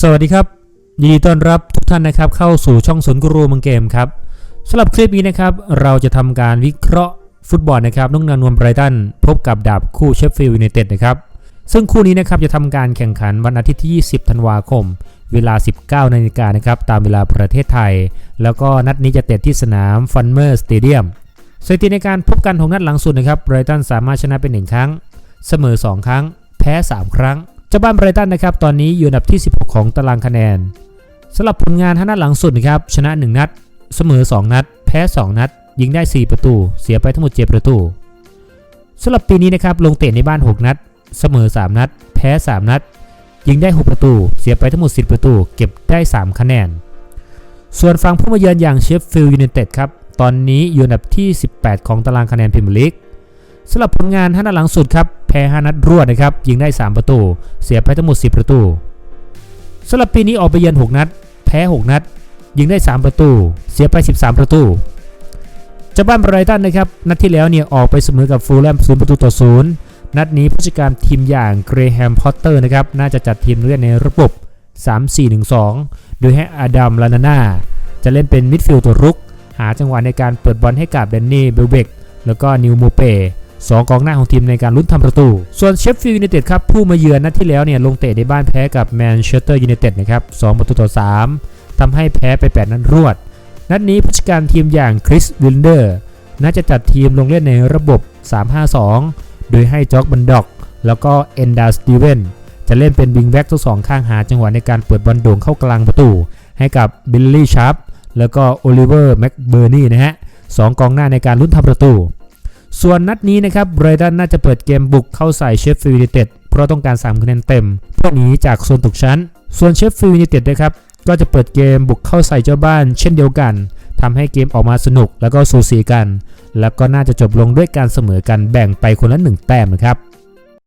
สวัสดีครับ ยินดีต้อนรับทุกท่านนะครับ เข้าสู่ช่องสวนกรูมังเกมครับสำหรับคลิปนี้นะครับ เราจะทำการวิเคราะห์ฟุตบอลนะครับน้องนานวมไบรตันพบกับดาบคู่เชฟฟิลด์ยูไนเต็ดนะครับ ซึ่งคู่นี้นะครับจะทำการแข่งขันวันอาทิตย์ที่ 20 ธันวาคม เวลา 19 นาฬิกานะครับตามเวลาประเทศไทย แล้วก็นัดนี้จะเตะที่สนามฟันเมอร์สเตเดียมสถิติในการพบกันของนัดหลังสุดนะครับไบรตันสามารถชนะเป็นหนึ่งครั้ง เสมอ 2 ครั้ง แพ้ 3 ครั้ง จ้าบ้านไบรตันนะครับตอนนี้อยู่อันดับที่ 16 ของตารางคะแนนสำหรับผลงานห้านัดหลังสุดนะครับชนะ 1 นัด เสมอ 2 นัด แพ้ 2 นัด ยิงได้ 4 ประตู เสียไปทั้งหมด 7 ประตูสำหรับปีนี้นะครับลงเตะในบ้าน 6 นัด เสมอ 3 นัด แพ้ 3 นัด ยิงได้ 6 ประตู เสียไปทั้งหมด 10 ประตู เก็บได้ 3 คะแนน ส่วนฝั่งผู้มาเยือนอย่างเชฟฟิลด์ยูไนเต็ดครับตอนนี้อยู่อันดับที่ 18 ของตารางคะแนนพรีเมียร์ลีก สำหรับผลงาน5นัดหลังสุดครับแพ้5นัดรวดนะครับยิงได้ 3 ประตู เสียไปทั้งหมด 10 ประตูสำหรับปีนี้ออกไปเยือน6นัด แพ้ 6 นัด ยิงได้ 3 ประตู เสียไป 13 ประตูจ้าบ้านไบรตันนะครับนัดที่แล้วเนี่ยออกไปเสมอกับฟูลแลม0ประตูต่อ0นัดนี้ผู้จัดการทีมอย่างเกรแฮมพอตเตอร์นะครับน่าจะจัดทีมเล่นในระบบ 3-4-1-2 โดยให้อาดัมลานาน่าจะเล่นเป็นมิดฟิลด์ตัวรุก หาจังหวะในการเปิดบอลให้กับแดนนี่เบลเบกแล้วก็นิวโมเป สองกองหน้าของทีมในการลุ้นทำประตู ส่วนเชฟฟิลด์ยูไนเต็ดครับผู้มาเยือนนัดที่แล้วเนี่ยลงเตะในบ้านแพ้กับแมนเชสเตอร์ยูไนเต็ดนะครับ2ประตูต่อ 3ทำให้แพ้ไป 8 นัดรวด นัดนี้ผู้จัดการทีมอย่างคริสวิลเดอร์น่าจะจัดทีมลงเล่นในระบบ 3-5-2 โดยให้จ็อกบันด็อก แล้วก็เอนดาสตีเวนจะเล่นเป็นบิงแบ็กทั้งสองข้างหาจังหวะในการเปิดบอลโด่งเข้ากลางประตู ให้กับบิลลี่ชาร์ปแล้วก็โอลิเวอร์แม็กเบอร์นี่นะฮะสองกองหน้าในการลุ้นทำประตู ส่วนนัดนี้นะครับไบรตันน่าจะเปิดเกมบุกเข้าใส่เชฟฟิลด์ยูไนเต็ดเพราะต้องการ 3 คะแนนเต็ม เพื่อหนีจากโซนตกชั้น ส่วนเชฟฟิลด์ยูไนเต็ดนะครับก็จะเปิดเกมบุกเข้าใส่เจ้าบ้านเช่นเดียวกันทำให้เกมออกมาสนุกแล้วก็สูสีกัน แล้วก็น่าจะจบลงด้วยการเสมอกันแบ่งไปคนละหนึ่งแต้มนะครับ